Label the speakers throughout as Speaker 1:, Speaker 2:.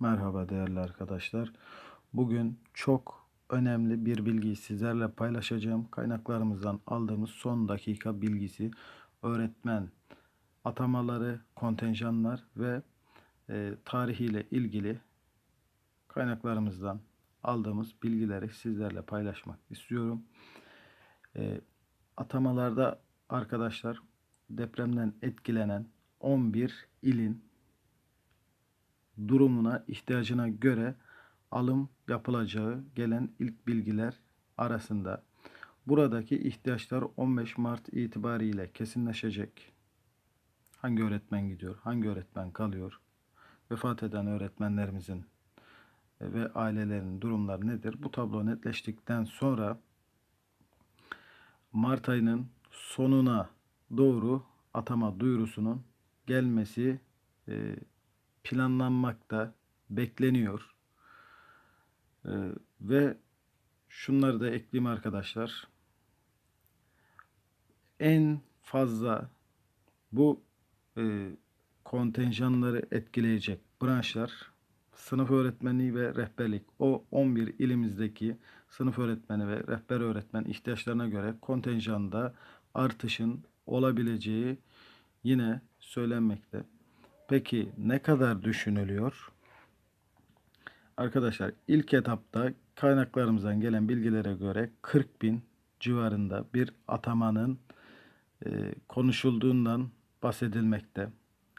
Speaker 1: Merhaba değerli arkadaşlar. Bugün çok önemli bir bilgiyi sizlerle paylaşacağım. Kaynaklarımızdan aldığımız son dakika bilgisi öğretmen atamaları, kontenjanlar ve e, tarihiyle ilgili kaynaklarımızdan aldığımız bilgileri sizlerle paylaşmak istiyorum. E, atamalarda arkadaşlar depremden etkilenen 11 ilin durumuna, ihtiyacına göre alım yapılacağı gelen ilk bilgiler arasında. Buradaki ihtiyaçlar 15 Mart itibariyle kesinleşecek. Hangi öğretmen gidiyor, hangi öğretmen kalıyor, vefat eden öğretmenlerimizin ve ailelerinin durumları nedir? Bu tablo netleştikten sonra Mart ayının sonuna doğru atama duyurusunun gelmesi e, planlanmakta, bekleniyor. Ee, ve şunları da ekleyeyim arkadaşlar. En fazla bu e, kontenjanları etkileyecek branşlar sınıf öğretmenliği ve rehberlik. O 11 ilimizdeki sınıf öğretmeni ve rehber öğretmen ihtiyaçlarına göre kontenjanda artışın olabileceği yine söylenmekte. Peki ne kadar düşünülüyor? Arkadaşlar ilk etapta kaynaklarımızdan gelen bilgilere göre 40 bin civarında bir atamanın e, konuşulduğundan bahsedilmekte.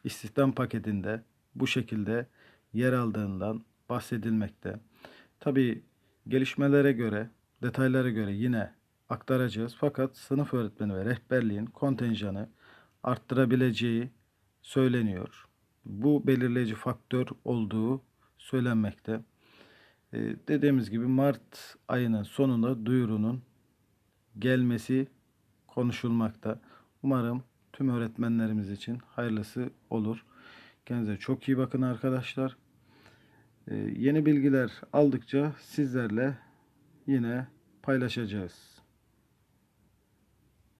Speaker 1: İstihdam paketinde bu şekilde yer aldığından bahsedilmekte. Tabi gelişmelere göre, detaylara göre yine aktaracağız. Fakat sınıf öğretmeni ve rehberliğin kontenjanı arttırabileceği söyleniyor bu belirleyici faktör olduğu söylenmekte. Ee, dediğimiz gibi Mart ayının sonunda duyurunun gelmesi konuşulmakta. Umarım tüm öğretmenlerimiz için hayırlısı olur. Kendinize çok iyi bakın arkadaşlar. Ee, yeni bilgiler aldıkça sizlerle yine paylaşacağız.